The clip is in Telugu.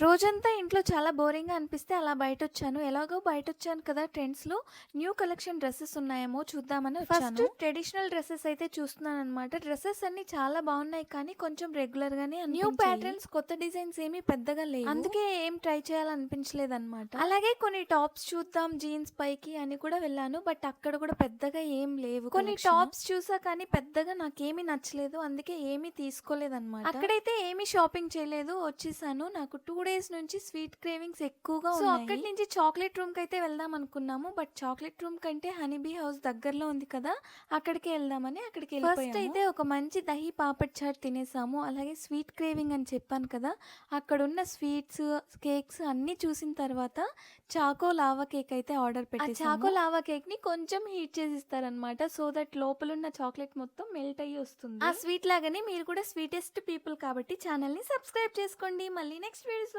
రోజంతా ఇంట్లో చాలా బోరింగ్‌గా అనిపిస్తే అలా బయటొచ్చాను. ఎలాగో బయటొచ్చాను కదా ట్రెండ్స్‌లో న్యూ కలెక్షన్ డ్రెసెస్ ఉన్నాయేమో చూద్దామని వచ్చాను. ఫస్ట్ ట్రెడిషనల్ డ్రెసెస్ అయితే చూస్తున్నాననమాట. డ్రెసెస్ అన్నీ చాలా బాగున్నాయి కానీ కొంచెం రెగ్యులర్‌గానే న్యూ అనిపించాయి. ప్యాటర్న్స్ కొత్త డిజైన్స్ ఏమీ పెద్దగా లేవు. అందుకే ఏం ట్రై చేయాలనిపించలేదనమాట. అలాగే కొన్ని టాప్స్ చూద్దాం జీన్స్ పైకి అని కూడా వెళ్ళాను. బట్ అక్కడ కూడా పెద్దగా ఏం లేవు. కొన్ని. టాప్స్ చూసా కానీ పెద్దగా నాకేమీ నచ్చలేదు. అందుకే ఏమీ తీసుకోలేదనమాట. అక్కడైతే ఏమీ షాపింగ్ చేయలేదు. వచ్చేసాను. నాకు 2 డేస్ నుంచి స్వీట్ క్రేవింగ్స్ ఎక్కువగా సో. అక్కడి నుంచి చాక్లెట్ రూమ్‌కి అయితే వెళ్దాం అనుకున్నాము. బట్ చాక్లెట్ రూమ్ కంటే హనీ బీ హౌస్ దగ్గరలో ఉంది కదా! అక్కడికే వెళ్దామని అక్కడికి ఫస్ట్ అయితే ఒక మంచి దహి పాపడ్ చాట్ తినేసాము. అలాగే స్వీట్ క్రేవింగ్ అని చెప్పాను కదా! అక్కడున్న స్వీట్స్, కేక్స్ అన్నీ చూసిన తర్వాత చాకో లావా కేక్ అయితే ఆర్డర్ పెట్టేసాము. ఆ చాకో లావా కేక్‌ని కొంచెం హీట్ చేసి ఇస్తారనమాట. సో దట్ లోపలున్న చాక్లెట్ మొత్తం మెల్ట్ అయ్యి వస్తుంది. ఆ స్వీట్ లాగానే మీరు కూడా స్వీటెస్ట్ పీపుల్ కాబట్టి ఛానల్‌ని సబ్స్క్రైబ్ చేసుకోండి. మళ్ళీ నెక్స్ట్ వీడియోస్‌లో